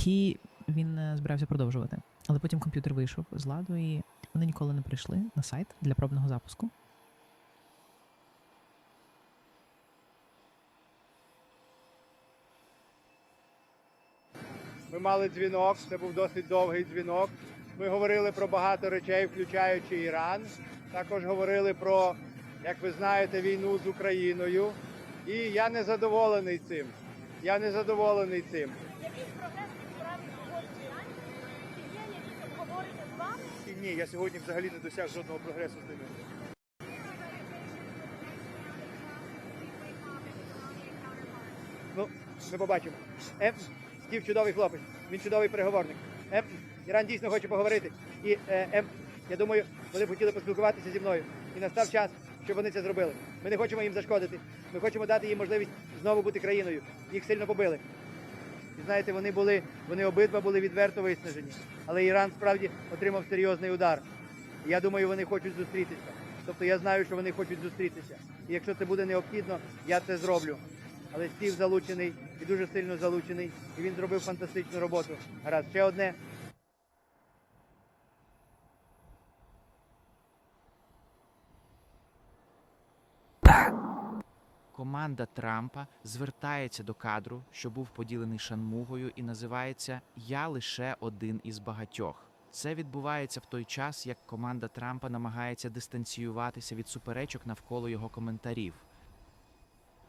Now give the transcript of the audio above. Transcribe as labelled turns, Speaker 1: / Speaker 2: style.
Speaker 1: які він е, збирався продовжувати. Але потім комп'ютер вийшов з ладу, і вони ніколи не прийшли на сайт для пробного запуску.
Speaker 2: Ми мали дзвінок, це був досить довгий дзвінок. Ми говорили про багато речей, включаючи Іран. Також говорили про, як ви знаєте, війну з Україною. І я не задоволений цим. Я не задоволений цим.
Speaker 3: Якийсь прогрес
Speaker 2: ні, я сьогодні взагалі не досяг жодного прогресу з ними. Ну, ми побачимо. Ем, Стів чудовий хлопець, він чудовий переговорник. Ем, Іран дійсно хоче поговорити. І е, ем, я думаю, вони б хотіли поспілкуватися зі мною. І настав час, щоб вони це зробили. Ми не хочемо їм зашкодити. Ми хочемо дати їм можливість знову бути країною. Їх сильно побили. І знаєте, вони були, вони обидва були відверто виснажені. Але Іран справді отримав серйозний удар. Я думаю, вони хочуть зустрітися. Тобто я знаю, що вони хочуть зустрітися. І якщо це буде необхідно, я це зроблю. Але Стів залучений і дуже сильно залучений, і він зробив фантастичну роботу. Гаразд, ще одне.
Speaker 4: Команда Трампа звертається до кадру, що був поділений шанмугою, і називається Я лише один із багатьох. Це відбувається в той час, як команда Трампа намагається дистанціюватися від суперечок навколо його коментарів.